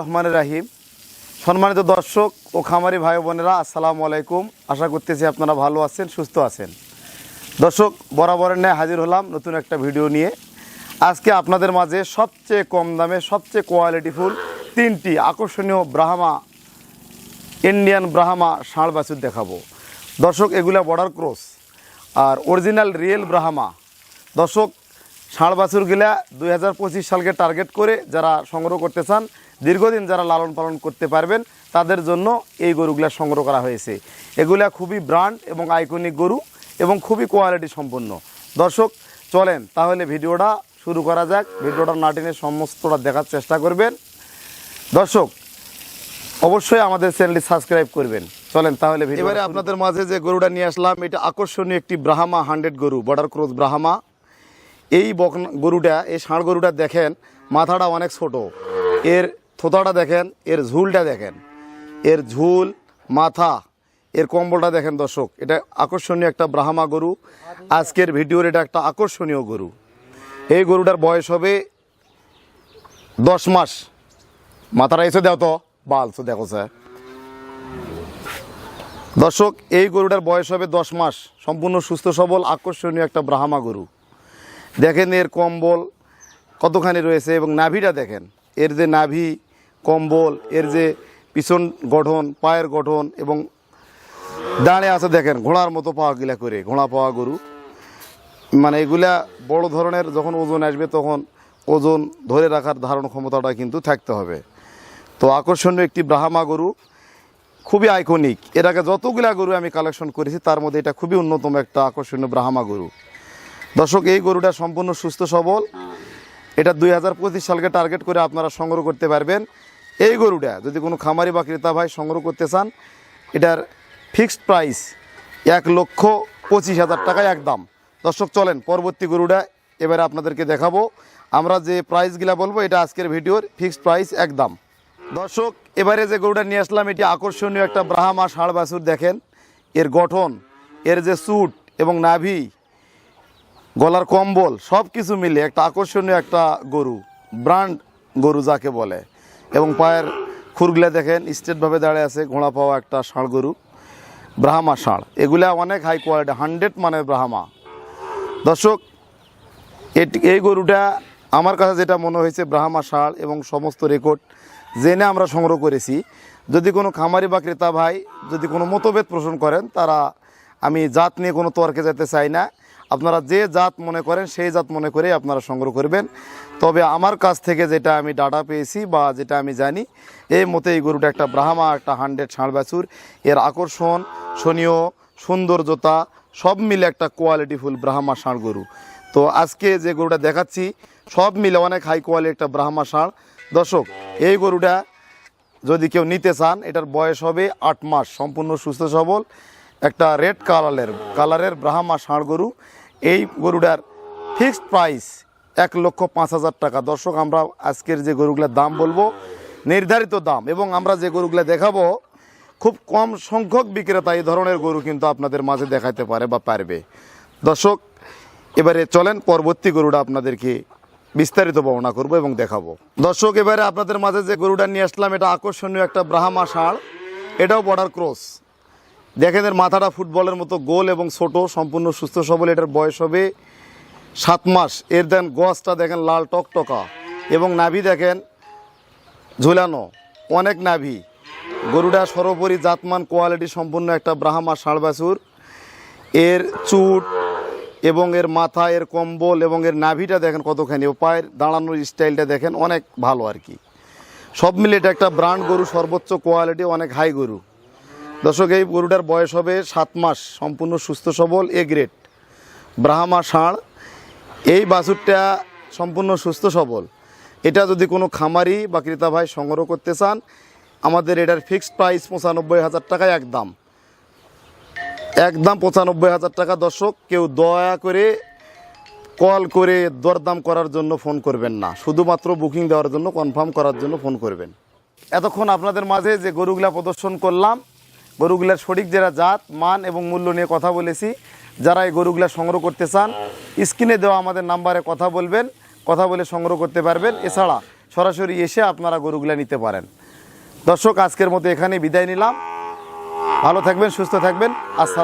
রহমান রাহিম। সম্মানিত দর্শক ও খামারি ভাই বোনেরা, আসসালামু আলাইকুম। আশা করতেছি আপনারা ভালো আছেন, সুস্থ আছেন। দর্শক, বরাবরের ন্যায় হাজির হলাম নতুন একটা ভিডিও নিয়ে। আজকে আপনাদের মাঝে সবচেয়ে কম দামে, সবচেয়ে কোয়ালিটিফুল তিনটি আকর্ষণীয় ব্রাহ্মা, ইন্ডিয়ান ব্রাহ্মা ষাঁড় বাছুর দেখাবো। দর্শক, এগুলা বর্ডার ক্রস আর অরিজিনাল রিয়েল ব্রাহ্মা। দর্শক ষাঁড় বাছুরগুলা দুই হাজার পঁচিশ সালকে টার্গেট করে যারা সংগ্রহ করতে চান দীর্ঘদিন যারা লালন পালন করতে পারবেন তাদের জন্য এই গরুগুলা সংগ্রহ করা হয়েছে। এগুলা খুবই ব্র্যান্ড এবং আইকনিক গরু এবং খুবই কোয়ালিটি সম্পন্ন। দর্শক চলেন তাহলে ভিডিওটা শুরু করা যাক। ভিডিওটা নাটিনে সমস্তটা দেখার চেষ্টা করবেন। দর্শক অবশ্যই আমাদের চ্যানেলটি সাবস্ক্রাইব করবেন। চলেন তাহলে এবারে আপনাদের মাঝে যে গরুটা নিয়ে আসলাম এটা আকর্ষণীয় একটি ব্রাহ্মা হান্ড্রেড গরু বর্ডার ক্রস ব্রাহ্মা। এই বকনা গরুটা, এই ষাঁড় গরুটা দেখেন, মাথাটা অনেক ছোট। এর থোতাটা দেখেন, এর ঝুলটা দেখেন। এর ঝুল, মাথা, এর কম্বলটা দেখেন দর্শক। এটা আকর্ষণীয় একটা ব্রাহ্মা গরু। আজকের ভিডিওর এটা একটা আকর্ষণীয় গরু। এই গরুটার বয়স হবে দশ মাস। মাথাটা এসে দাও তো। বালছো দেখো স্যার। দর্শক, এই গরুটার বয়স হবে দশ মাস। সম্পূর্ণ সুস্থ, সবল, আকর্ষণীয় একটা ব্রাহ্মা গরু। দেখেন এর কম্বল কতখানি রয়েছে এবং নাভিটা দেখেন। এর যে নাভি, কম্বল, এর যে পিছন গঠন, পায়ের গঠন এবং দাঁড়ে আছে দেখেন, ঘোড়ার মতো পাওয়া গিলা করে, ঘোড়া পাওয়া গরু। মানে এগুলা বড় ধরনের যখন ওজন আসবে তখন ওজন ধরে রাখার ধারণ ক্ষমতাটা কিন্তু থাকতে হবে। তো আকর্ষণীয় একটি ব্রাহ্মা গরু, খুবই আইকনিক এর আগে যতগুলা গরু আমি কালেকশন করেছি, তার মধ্যে এটা খুবই অন্যতম একটা আকর্ষণীয় ব্রাহ্মা গরু। দর্শক এই গরুটা সম্পূর্ণ সুস্থ সবল। এটা দুই হাজার পঁচিশ সালকে টার্গেট করে আপনারা সংগ্রহ করতে পারবেন। এই গরুটা যদি কোনো খামারি বা ক্রেতা ভাই সংগ্রহ করতে চান এটার ফিক্সড প্রাইস এক লক্ষ পঁচিশ হাজার টাকা একদম দর্শক চলেন পরবর্তী গরুটা এবারে আপনাদেরকে দেখাবো। আমরা যে প্রাইসগুলা বলব এটা আজকের ভিডিওর ফিক্সড প্রাইস একদম দর্শক এবারে যে গরুটা নিয়ে আসলাম এটি আকর্ষণীয় একটা ব্রাহ্মা ষাঁড় বাছুর দেখেন। এর গঠন এর যে স্যুট এবং নাভি গলার কম্বল সব কিছু মিলে একটা আকর্ষণীয় একটা গরু, ব্র্যান্ড গরু যাকে বলে। এবং পায়ের খুরগুলা দেখেন স্টেটভাবে দাঁড়িয়ে আছে, ঘোড়া পাওয়া একটা ষাঁড় গরু, ব্রাহ্মা ষাঁড়। এগুলা অনেক হাই কোয়ালিটি হান্ড্রেড মানের ব্রাহ্মা। দর্শক, এটি, এই গরুটা আমার কাছে যেটা মনে হয়েছে, ব্রাহ্মা ষাঁড় এবং সমস্ত রেকর্ড জেনে আমরা সংগ্রহ করেছি। যদি কোনো খামারি বা ক্রেতা ভাই যদি কোনো মতভেদ পোষণ করেন, তারা আমি জাত নিয়ে কোনো তর্কে যেতে চাই না। আপনারা যে জাত মনে করেন, সেই জাত মনে করেই আপনারা সংগ্রহ করবেন। তবে আমার কাছ থেকে যেটা আমি ডাটা পেয়েছি বা যেটা আমি জানি, এই মতে এই গরুটা একটা ব্রাহ্মা, একটা হান্ড্রেড ষাঁড় বাছুর। এর আকর্ষণ, শনীয় সৌন্দর্যতা সব মিলে একটা কোয়ালিটিফুল ব্রাহ্মা ষাঁড় গরু। তো আজকে যে গরুটা দেখাচ্ছি, সব মিলে অনেক হাই কোয়ালিটি একটা ব্রাহ্মা ষাঁড়। দর্শক, এই গরুটা যদি কেউ নিতে চান, এটার বয়স হবে আট মাস, সম্পূর্ণ সুস্থ সবল। একটা রেড কালারের কালারের ব্রাহ্মা ষাঁড় গরু এই গরুটার ফিক্সড প্রাইস এক লক্ষ পাঁচ হাজার টাকা। দর্শক, আমরা আজকের যে গরুগুলোর দাম বলব, নির্ধারিত দাম, এবং আমরা যে গরুগুলো দেখাবো, খুব কম সংখ্যক বিক্রেতা এই ধরনের গরু কিন্তু আপনাদের মাঝে দেখাতে পারে বা পারবে। দর্শক, এবারে চলেন পরবর্তী গরুটা আপনাদেরকে বিস্তারিত বর্ণনা করব এবং দেখাবো। দর্শক, এবারে আপনাদের মাঝে যে গরুটা নিয়ে আসলাম, এটা আকর্ষণীয় একটা ব্রাহ্মা ষাঁড় এটাও বর্ডার ক্রস দেখেন এর মাথাটা ফুটবলের মতো গোল এবং ছোট, সম্পূর্ণ সুস্থ সবল, এটার বয়স হবে সাত মাস। এর দেন গছটা দেখেন লাল টকটকা। এবং নাভি দেখেন ঝুলানো। অনেক নাভি। গরুটা সর্বোপরি জাতমান, কোয়ালিটি সম্পূর্ণ একটা ব্রাহ্মা ষাঁড়বাছুর। এর চুট এবং এর মাথা, এর কম্বল এবং এর নাভিটা দেখেন কতখানি। ও পায়ের দাঁড়ানোর স্টাইলটা দেখেন অনেক ভালো আর কি। সব মিলে এটা একটা ব্র্যান্ড গরু, সর্বোচ্চ কোয়ালিটি, অনেক হাই গরু। দর্শক, এই গরুটার বয়স হবে সাত মাস, সম্পূর্ণ সুস্থ, সবল এ গ্রেড ব্রাহ্মা ষাঁড়, এই বাছুরটা সম্পূর্ণ সুস্থ, সবল। এটা যদি কোনো খামারি বা ক্রেতা ভাই সংগ্রহ করতে চান, আমাদের এটার ফিক্সড প্রাইস পঁচানব্বই হাজার টাকায় একদম। একদম পঁচানব্বই হাজার টাকা, দর্শক, কেউ দয়া করে কল করে দরদাম করার জন্য ফোন করবেন না। শুধুমাত্র বুকিং দেওয়ার জন্য কনফার্ম করার জন্য ফোন করবেন। এতক্ষণ আপনাদের মাঝে যে গরুগুলা প্রদর্শন করলাম গরুগুলার সঠিক যারা জাত, মান এবং মূল্য নিয়ে কথা বলেছি, যারা এই গরুগুলা সংগ্রহ করতে চান, স্ক্রিনে দেওয়া আমাদের নাম্বারে কথা বলবেন, কথা বলে সংগ্রহ করতে পারবেন। এছাড়া সরাসরি এসে আপনারা গরুগুলা নিতে পারেন। দর্শক, আজকের মতো এখানে বিদায় নিলাম। ভালো থাকবেন, সুস্থ থাকবেন। আসসালাম